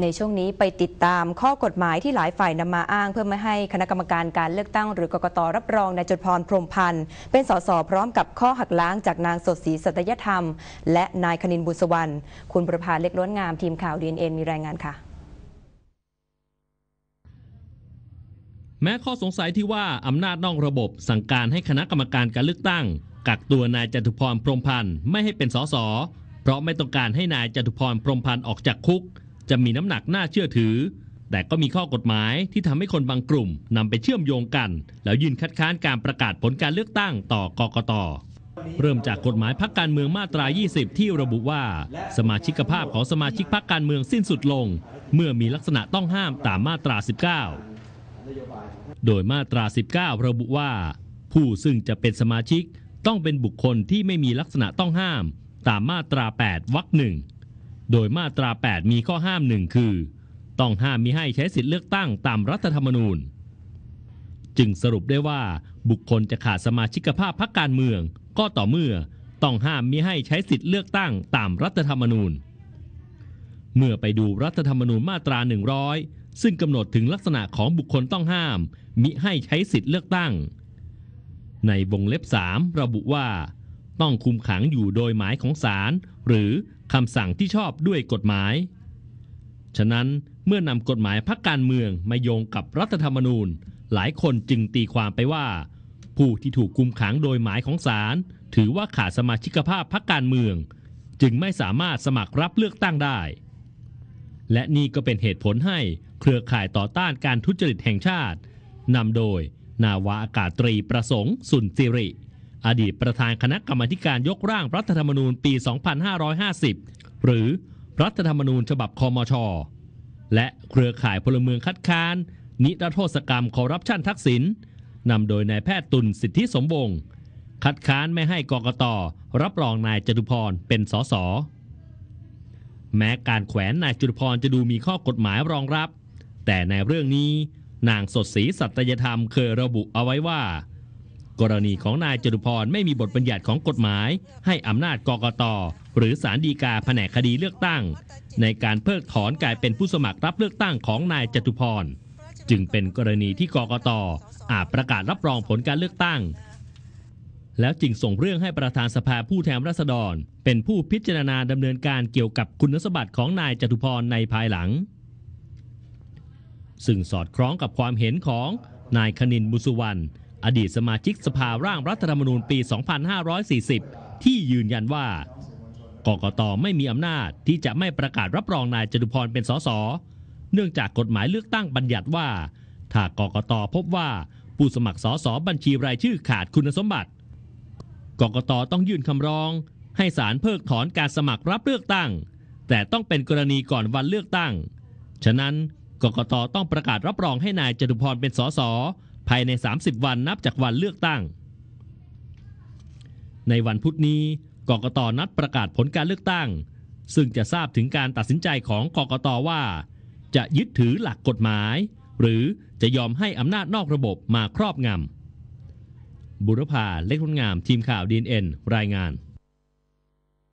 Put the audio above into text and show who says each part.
Speaker 1: ในช่วงนี้ไปติดตามข้อกฎหมายที่หลายฝ่ายนำมาอ้าง เพื่อไม่ให้คณะกรรมการการเลือกตั้งหรือกกตรับรองนายจุดพรพรมพันธ์เป็นสสพร้อมกับข้อหักล้างจากนางสดศรีสัตยธรรม และนายคณินบุญสวรรณคุณประภาเล็กล้วนงามทีมข่าวดีเอ็นมีรายงานค่ะ
Speaker 2: แม้ข้อสงสัยที่ว่าอำนาจนอกระบบ สั่งการให้คณะกรรมการการเลือกตั้ง กักตัวนายจตุพรพรมพันธ์ไม่ให้เป็นสสเพราะไม่ต้องการให้นายจตุพรพรมพันธ์ออกจากคุก จะมีน้ำหนักน่าเชื่อถือ แต่ก็มีข้อกฎหมายที่ทำให้คนบางกลุ่มนำไปเชื่อมโยงกัน แล้วยื่นคัดค้านการประกาศผลการเลือกตั้งต่อกกตเริ่มจากกฎหมายพักการเมืองมาตรา 20 ที่ระบุว่า สมาชิกภาพของสมาชิกพักการเมืองสิ้นสุดลง เมื่อมีลักษณะต้องห้ามตามมาตรา 19 โดยมาตรา 19 ระบุว่า ผู้ซึ่งจะเป็นสมาชิกต้องเป็นบุคคลที่ไม่มีลักษณะต้องห้าม ตามมาตรา 8 วรรคหนึ่ง โดยมาตรา 8 มีข้อห้ามหนึ่งคือ ต้องห้ามมิให้ใช้สิทธิเลือกตั้งตามรัฐธรรมนูญ จึงสรุปได้ว่าบุคคลจะขาดสมาชิกภาพพรรคการเมือง ก็ต่อเมื่อต้องห้ามมิให้ใช้สิทธิเลือกตั้งตามรัฐธรรมนูญ เมื่อไปดูรัฐธรรมนูญมาตรา 100 ซึ่งกำหนดถึงลักษณะของบุคคลต้องห้าม มิให้ใช้สิทธิเลือกตั้ง ในวงเล็บ 3 ระบุว่า ต้องคุมขังอยู่โดยหมายของศาลหรือคำสั่งที่ชอบด้วยกฎหมาย ฉะนั้นเมื่อนำกฎหมายพักการเมืองมาโยงกับรัฐธรรมนูญ หลายคนจึงตีความไปว่า ผู้ที่ถูกคุมขังโดยหมายของศาลถือว่าขาดสมาชิกภาพพักการเมือง จึงไม่สามารถสมัครรับเลือกตั้งได้ และนี่ก็เป็นเหตุผลให้เครือข่ายต่อต้านการทุจริตแห่งชาตินำโดย นาวาอากาศตรีประสงค์สุนสิริ อดีตประธานคณะกรรมธิการยกร่างรัฐธรรมนูญปี 2550 หรือรัฐธรรมนูญฉบับคอมช และเครือข่ายพลเมืองคัดค้าน นิรโทษกรรมคอร์รัปชันทักษิณนำโดยนายแพทย์ตุลสิทธิสมวงศ์คัดค้านไม่ให้กกตรับรองนายจตุพรเป็นสสแม้การแขวนนายจตุพรจะดูมีข้อกฎหมายรองรับ แต่ในเรื่องนี้นางสดศรีสัตยธรรมเคยระบุเอาไว้ว่า กรณีของนายจตุพรไม่มีบทบัญญัติของกฎหมาย ให้อำนาจกกตหรือศาลฎีกาแผนกคดีเลือกตั้ง ในการเพิกถอนกลารเป็นผู้สมัครรับเลือกตั้งของนายจตุพร จึงเป็นกรณีที่กกตอาจประกาศรับรองผลการเลือกตั้ง แล้วจึงส่งเรื่องให้ประธานสภาผู้แทนราษฎร เป็นผู้พิจารณาดำเนินการเกี่ยวกับคุณสมบัติของนายจตุพรในภายหลัง ซึ่งสอดคล้องกับความเห็นของนายคณินบุสุวรรณ อดีตสมาชิกสภาร่างรัฐธรรมนูญปี 2540 ที่ยืนยันว่ากกตไม่มีอำนาจที่จะไม่ประกาศรับรองนายจตุพรเป็นสส เนื่องจากกฎหมายเลือกตั้งบัญญัติว่า ถ้ากกตพบว่าผู้สมัครสสบัญชีรายชื่อขาดคุณสมบัติ กกตต้องยื่นคำร้อง ให้ศาลเพิกถอนการสมัครรับเลือกตั้ง แต่ต้องเป็นกรณีก่อนวันเลือกตั้ง ฉะนั้นกกตต้องประกาศรับรองให้นายจตุพรเป็นสสายใน 30 วันนับจากวันเลือกตั้ง ในวันพุธนี้กกตนัดประกาศผลการเลือกตั้ง ซึ่งจะทราบถึงการตัดสินใจของกกตว่า จะยึดถือหลักกฎหมาย หรือจะยอมให้อำนาจนอกระบบมาครอบงำบุรพาเล็กงามทีมข่าวดีเอ็นรายงาน